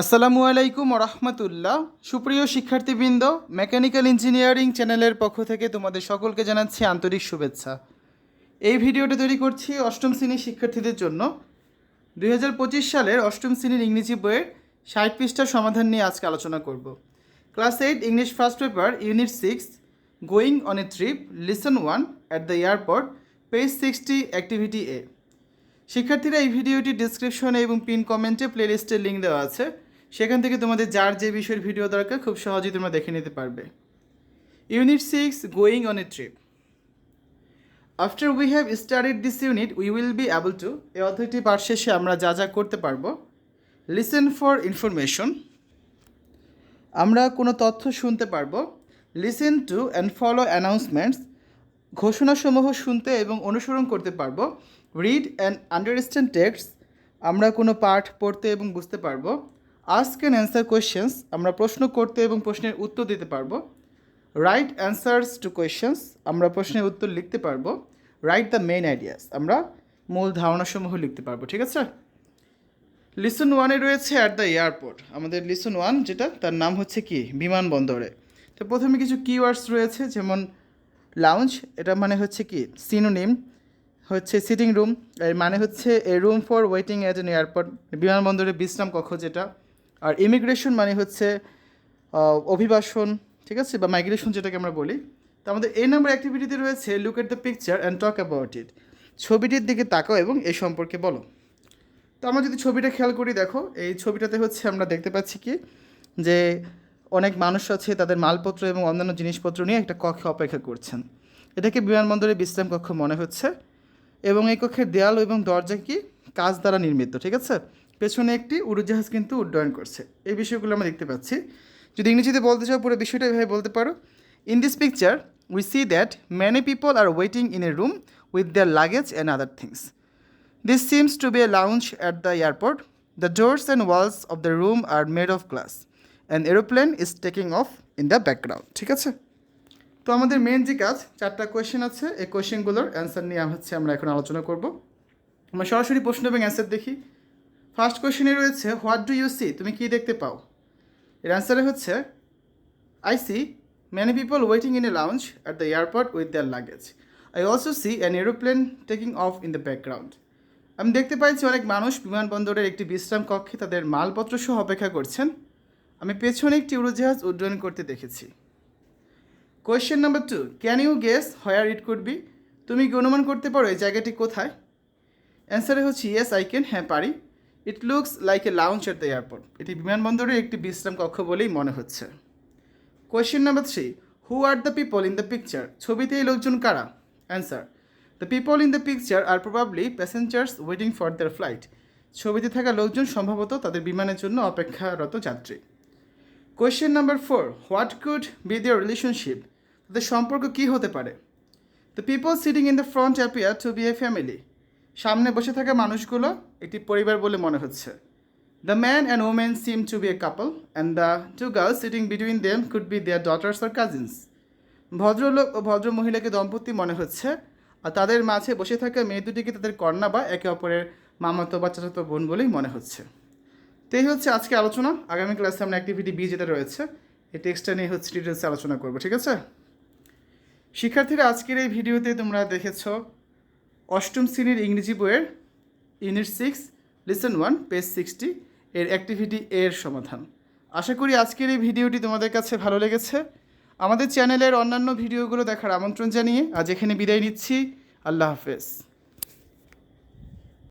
আসসালামু আলাইকুম রহমতুল্লাহ সুপ্রিয় শিক্ষার্থীবৃন্দ, মেকানিক্যাল ইঞ্জিনিয়ারিং চ্যানেলের পক্ষ থেকে তোমাদের সকলকে জানাচ্ছি আন্তরিক শুভেচ্ছা। এই ভিডিওটা তৈরি করছি অষ্টম শ্রেণির শিক্ষার্থীদের জন্য। দুই হাজার পঁচিশ সালের অষ্টম শ্রেণির ইংরেজি বইয়ের ষাট পৃষ্ঠার সমাধান নিয়ে আজকে আলোচনা করব। Class eight, English first paper, unit six, going on a trip, lesson one at the airport, page sixty, activity A. শিক্ষার্থীরা এই ভিডিওটি ডিসক্রিপশনে এবং পিন কমেন্টে প্লেলিস্টের লিঙ্ক দেওয়া আছে। সেখান থেকে তোমাদের যার যে বিষয়ের ভিডিও দরকার, খুব সহজেই তোমরা দেখে নিতে পারবে। Unit six going on a trip after we have studied this unit we will be able to এই অধ্যায়টি পাঠ শেষে আমরা যা যা করতে পারব লিসেন ফর ইনফরমেশন আমরা কোনো তথ্য শুনতে পারব listen to and follow announcements ঘোষণাসমূহ শুনতে এবং অনুসরণ করতে পারব রিড অ্যান্ড আন্ডারস্ট্যান্ড টেক্সট আমরা কোনো পাঠ পড়তে এবং বুঝতে পারব আস্ক অ্যান্ড অ্যান্সার কোয়েশ্চেন্স আমরা প্রশ্ন করতে এবং প্রশ্নের উত্তর দিতে পারব। রাইট অ্যান্সার্স টু কোয়েশ্চেন্স আমরা প্রশ্নের উত্তর লিখতে পারব। রাইট দ্য মেইন আইডিয়াস আমরা মূল ধারণাসমূহ লিখতে পারব, ঠিক আছে? লিসন ওয়ানে রয়েছে অ্যাট দ্য এয়ারপোর্ট আমাদের লিসন ওয়ান যেটা, তার নাম হচ্ছে কি? বিমানবন্দরে। তো প্রথমে কিছু কিওয়ার্ডস রয়েছে, যেমন লাউঞ্জ এটা মানে হচ্ছে কি? সিনোনিম হচ্ছে সিটিং রুম এর মানে হচ্ছে a room for waiting at an airport বিমানবন্দরে বিশ্রাম কক্ষ যেটা আর ইমিগ্রেশন মানে হচ্ছে অভিবাসন, ঠিক আছে? বা মাইগ্রেশন যেটাকে আমরা বলি। তো আমাদের এই নাম্বার অ্যাক্টিভিটিতে রয়েছে look at the picture and talk about it ছবিটির দিকে তাকাও এবং এই সম্পর্কে বলো। তো আমরা যদি ছবিটা খেয়াল করি, দেখো, এই ছবিটাতে হচ্ছে আমরা দেখতে পাচ্ছি কি? যে অনেক মানুষ আছে, তাদের মালপত্র এবং অন্যান্য জিনিসপত্র নিয়ে একটা কক্ষে অপেক্ষা করছেন। এটাকে বিমানবন্দরে বিশ্রাম কক্ষ মনে হচ্ছে। এবং এই কক্ষের দেয়াল এবং দরজা কি? কাজ দ্বারা নির্মিত, ঠিক আছে? পেছনে একটি উড়োজাহাজ কিন্তু উড্ডয়ন করছে। এই বিষয়গুলো আমরা দেখতে পাচ্ছি। যদি ইংরেজিতে বলতে চাও পুরো বিষয়টা এভাবে বলতে পারো। In this picture we see that many people are waiting in a room with their luggage and other things This seems to be a lounge at the airport The doors and walls of the room are made of glass. An aeroplane is taking off in the background. ঠিক আছে? তো আমাদের main যে কাজ, চারটা question আছে। এই কোয়েশ্চেনগুলোর answer নিয়ে হচ্ছে আমরা এখন আলোচনা করব। আমরা সরাসরি প্রশ্ন এবং অ্যান্সার দেখি। ফার্স্ট কোয়েশ্চেনে রয়েছে হোয়াট ডু ইউ সি তুমি কি দেখতে পাও? এর অ্যান্সারে হচ্ছে I see many people waiting in a lounge at the airport with their luggage I also see an aeroplane taking off in the background আমি দেখতে পাইছি অনেক মানুষ বিমানবন্দরের একটি বিশ্রাম কক্ষে তাদের মালপত্র সহ অপেক্ষা করছেন। আমি পেছনে একটি উড়োজাহাজ উড্ডয়ন করতে দেখেছি। Question number two can you guess where it could be তুমি কি অনুমান করতে পারো এই জায়গাটি কোথায়? অ্যান্সারে হচ্ছে ইয়েস আই ক্যান হ্যাঁ পারি। It looks like a lounge at the airport এটি বিমানবন্দরের একটি বিশ্রাম কক্ষ বলেই মনে হচ্ছে। Question number three who are the people in the picture ছবিতে এই লোকজন কারা? Answer the people in the picture are probably passengers waiting for their flight ছবিতে থাকা লোকজন সম্ভবত তাদের বিমানের জন্য অপেক্ষারত যাত্রী। Question number four what could be their relationship তাদের সম্পর্ক কী হতে পারে? The people sitting in the front appear to be a family সামনে বসে থাকা মানুষগুলো একটি পরিবার বলে মনে হচ্ছে। The man and woman seem to be a couple and the two girls sitting between them could be their daughters or cousins. ভদ্রলোক ও ভদ্র মহিলাকে দম্পতি মনে হচ্ছে, আর তাদের মাঝে বসে থাকা মেয়ে দুটিকে তাদের কন্যা বা একে অপরের মামাতো বা চাচাতো বোন বলেই মনে হচ্ছে। তো এই হচ্ছে আজকে আলোচনা। আগামী ক্লাসে আমরা অ্যাক্টিভিটি বি যেটা রয়েছে, এই টেক্সটটা নিয়ে হচ্ছে ডিটেলসে আলোচনা করব, ঠিক আছে? শিক্ষার্থীরা, আজকের এই ভিডিওতে তোমরা দেখেছ অষ্টম শ্রেণির ইংরেজি বইয়ের unit six lesson one page sixty এর অ্যাক্টিভিটি এর সমাধান। আশা করি আজকের এই ভিডিওটি তোমাদের কাছে ভালো লেগেছে। আমাদের চ্যানেলের অন্যান্য ভিডিওগুলো দেখার আমন্ত্রণ জানিয়ে আজ এখানে বিদায় নিচ্ছি। আল্লাহ হাফেজ।